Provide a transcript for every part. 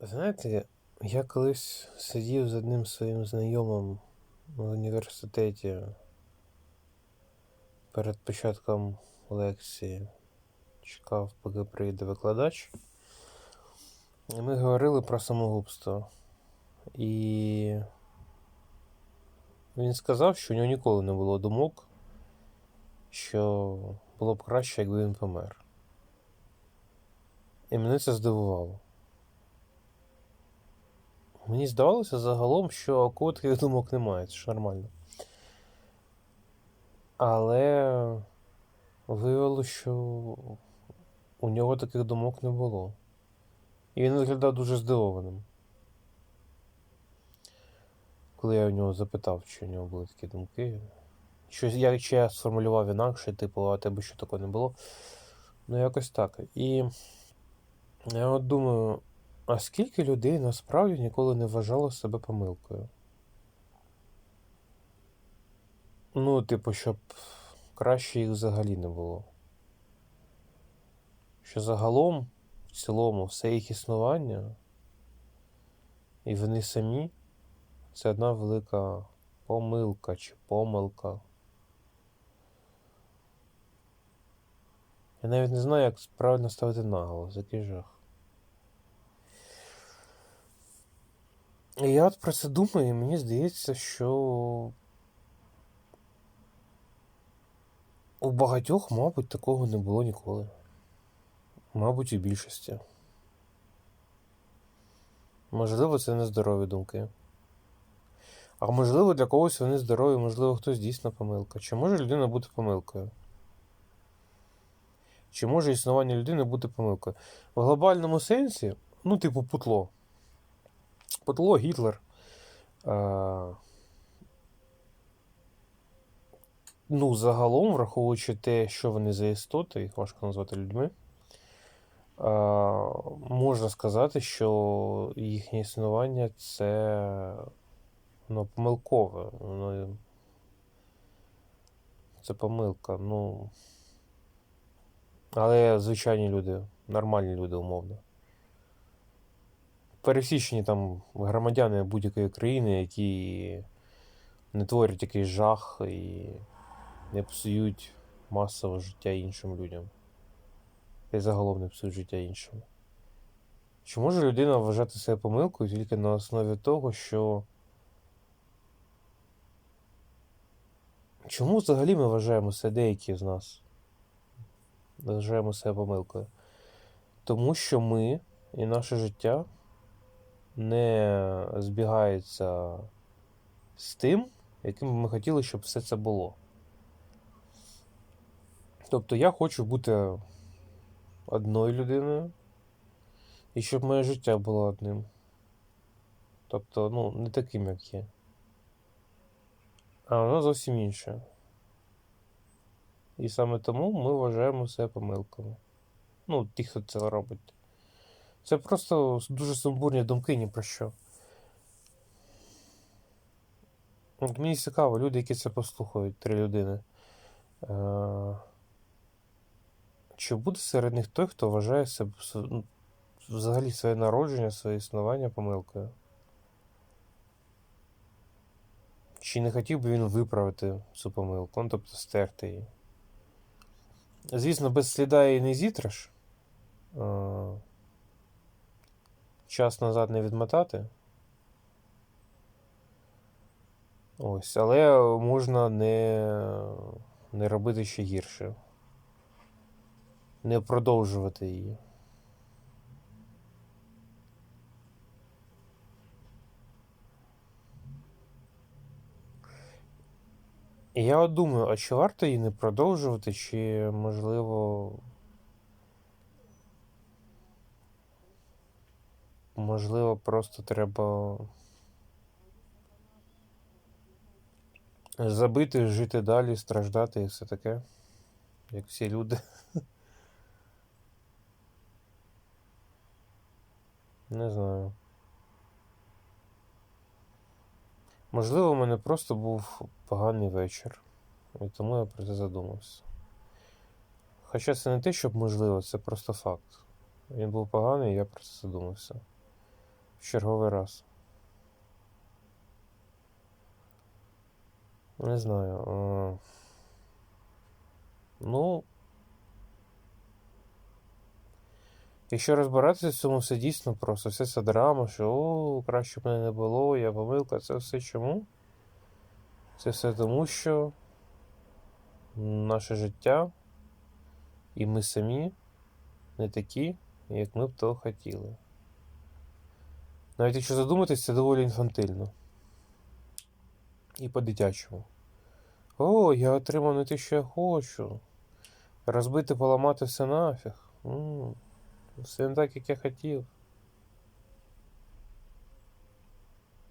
Знаєте, я колись сидів з одним своїм знайомим в університеті перед початком лекції. Чекав, поки прийде викладач. І ми говорили про самогубство. І він сказав, що у нього ніколи не було думок, що було б краще, якби він помер. І мене це здивувало. Мені здавалося загалом, що кого таких думок немає, це ж нормально. Але виявилося, що у нього таких думок не було. І він виглядав дуже здивованим. Коли я у нього запитав, чи у нього були такі думки. Щось я, чи я сформулював інакше, типу, а тебе що такого не було. Ну, якось так. І я от думаю, а скільки людей насправді ніколи не вважало себе помилкою? Ну, типу, щоб краще їх взагалі не було. Що загалом, в цілому, все їх існування, і вони самі це одна велика помилка чи помилка. Я навіть не знаю, як правильно ставити наголос, який жах. І я от про це думаю, і мені здається, що у багатьох, мабуть, такого не було ніколи. Мабуть, у більшості. Можливо, це нездорові думки. А можливо, для когось вони здорові, можливо, хтось дійсно помилка. Чи може людина бути помилкою? Чи може існування людини бути помилкою? В глобальному сенсі, ну, типу, путло. Путло, Гітлер. Е, ну, загалом, враховуючи те, що вони за істоти, їх важко назвати людьми, е, можна сказати, що їхнє існування це ну, помилкове. Ну, це помилка. Ну. Але звичайні люди, нормальні люди, умовно. Пересічні там громадяни будь-якої країни, які не творять якийсь жах і не псують масово життя іншим людям. І загалом не псують життя іншим. Чи може людина вважати себе помилкою тільки на основі того, що. Чому взагалі ми вважаємо себе деякі з нас? Вважаємо себе помилкою? Тому що ми і наше життя не збігається з тим, яким ми хотіли, щоб все це було. Тобто я хочу бути одною людиною, і щоб моє життя було одним. Тобто, ну, не таким, як є. А воно зовсім інше. І саме тому ми вважаємо себе помилками. Ну, ті, хто це робить. Це просто дуже сумбурні думки ні про що. От Мені цікаво, люди, які це послухають, три людини. Е- Чи буде серед них той, хто вважає себе ну, взагалі своє народження, своє існування помилкою? Чи не хотів би він виправити цю помилку, ну, тобто стерти її? Звісно, без сліда її не зітраш. Час назад не відмотати. Ось, але можна не, не робити ще гірше. Не продовжувати її. І я от думаю, а чи варто її не продовжувати, чи можливо. Можливо, просто треба забити, жити далі, страждати і все таке, як всі люди. Не знаю. Можливо, у мене просто був поганий вечір, і тому я про це задумався. Хоча це не те, щоб можливо, це просто факт. Він був поганий, і я про це задумався. Черговий раз. Не знаю. е, Ну. Якщо розбиратися в цьому все дійсно просто, все це драма, що о, краще б мене не було, я помилка, це все чому? Це все тому, що наше життя і ми самі не такі, як ми б того хотіли. Навіть якщо задуматись, це доволі інфантильно. І по-дитячому. О, я отримав не те, що я хочу. Розбити, поламати все нафіг. Все не так, як я хотів.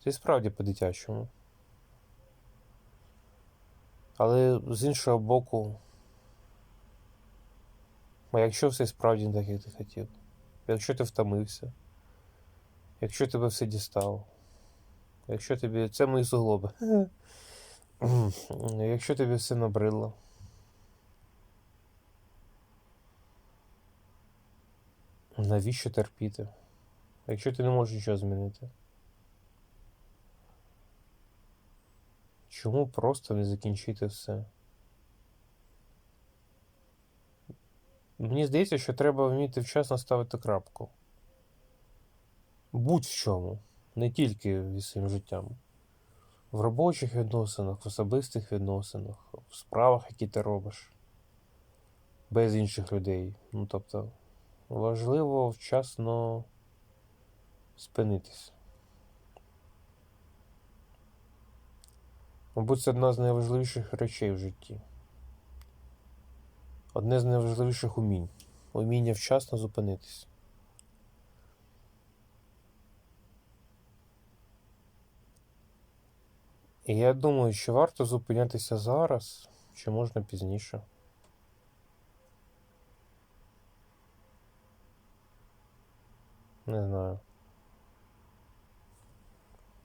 Це справді по-дитячому. Але з іншого боку, а якщо все справді не так, як ти хотів? Якщо ти втомився, якщо тебе все дістало, якщо тобі. Це мої суглоби. Якщо тобі все набридло. Навіщо терпіти? Якщо ти не можеш нічого змінити? Чому просто не закінчити все? Мені здається, що треба вміти вчасно ставити крапку. Будь в чому, не тільки зі своїм життям. В робочих відносинах, в особистих відносинах, в справах, які ти робиш, без інших людей. Ну, тобто, важливо вчасно спинитись. Мабуть, це одна з найважливіших речей в житті. Одне з найважливіших умінь. Уміння вчасно зупинитись. Я думаю, що варто зупинятися зараз, чи можна пізніше. Не знаю.